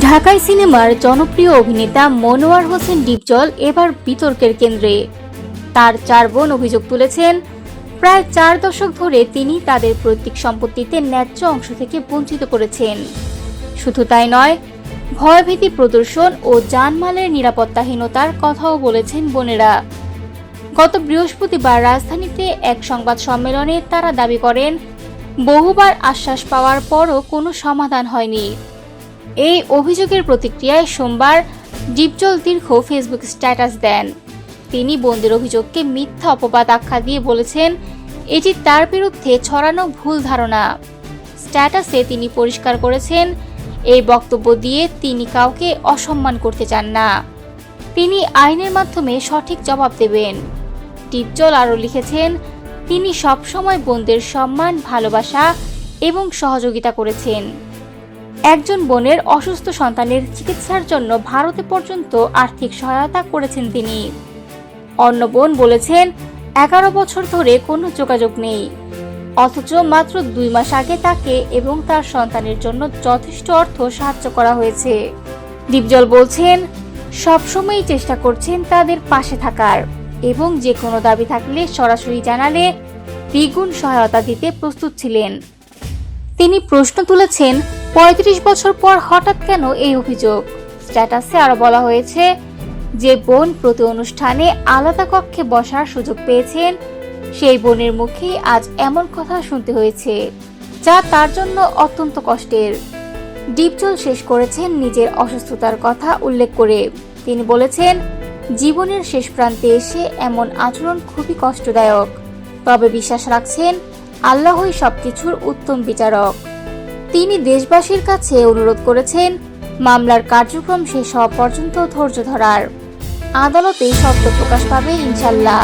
ঢাকাই সিনেমার জনপ্রিয় অভিনেতা মনোয়ার হোসেন ডিপজল এবার বিতর্কের কেন্দ্রে। তার চার বোন অভিযোগ তুলেছেন, প্রায় চার দশক ধরে তিনি তাদের পৈতৃক সম্পত্তিতে ন্যায্য অংশ থেকে বঞ্চিত করেছেন। শুধু তাই নয়, ভয়ভীতি প্রদর্শন ও জানমালের নিরাপত্তাহীনতার কথাও বলেছেন বোনেরা। গত বৃহস্পতিবার রাজধানীতে এক সংবাদ সম্মেলনে তারা দাবি করেন, বহুবার আশ্বাস পাওয়ার পরও কোনো সমাধান হয়নি। এই অভিযোগের প্রতিক্রিয়ায় সোমবার ডিপজল দীর্ঘ ফেসবুক স্ট্যাটাস দেন। তিনি বোনদের অভিযোগকে মিথ্যা অপবাদ আখ্যা দিয়ে বলেছেন, এটি তার বিরুদ্ধে ছড়ানো ভুল ধারণা। স্ট্যাটাসে তিনি পরিষ্কার করেছেন, এই বক্তব্য দিয়ে তিনি কাউকে অসম্মান করতে চান না। তিনি আইনের মাধ্যমে সঠিক জবাব দেবেন। টিপজল আরও লিখেছেন, তিনি সবসময় বোনদের সম্মান, ভালোবাসা এবং সহযোগিতা করেছেন। একজন বোনের অসুস্থ সন্তানের চিকিৎসার জন্য ভারতে পর্যন্ত আর্থিক সহায়তা করেছেন তিনি। অন্য বোন বলেছেন, এগারো বছর ধরে কোনো যোগাযোগ নেই। অথচ মাত্র দুই মাস আগে তাকে এবং তার সন্তানের জন্য যথেষ্ট অর্থ সাহায্য করা হয়েছে। দীপজল বলছেন, সবসময়ই চেষ্টা করছেন তাদের পাশে থাকার এবং যে কোনো দাবি থাকলে সরাসরি জানালে দ্বিগুণ সহায়তা দিতে প্রস্তুত ছিলেন। তিনি প্রশ্ন তুলেছেন পঁয়ত্রিশ বছর পর হঠাৎ কেন এই অভিযোগ? স্ট্যাটাসে আরও বলা হয়েছে যে বোন প্রতি অনুষ্ঠানে আলাদা কক্ষে বসার সুযোগ পেয়েছেন। সেই বোনের মুখেই আজ এমন কথা শুনতে হয়েছে, যা তার জন্য অত্যন্ত কষ্টের। ডিপজল শেষ করেছেন নিজের অসুস্থতার কথা উল্লেখ করে। তিনি বলেছেন, জীবনের শেষ প্রান্তে এসে এমন আচরণ খুবই কষ্টদায়ক। তবে বিশ্বাস রাখছেন, আল্লাহই সবকিছুর উত্তম বিচারক। তিনি দেশবাসীর কাছে অনুরোধ করেছেন, মামলার কার্যক্রম শেষ হওয়া পর্যন্ত ধৈর্য ধরার। আদালতে শব্দ প্রকাশ পাবে ইনশাল্লাহ।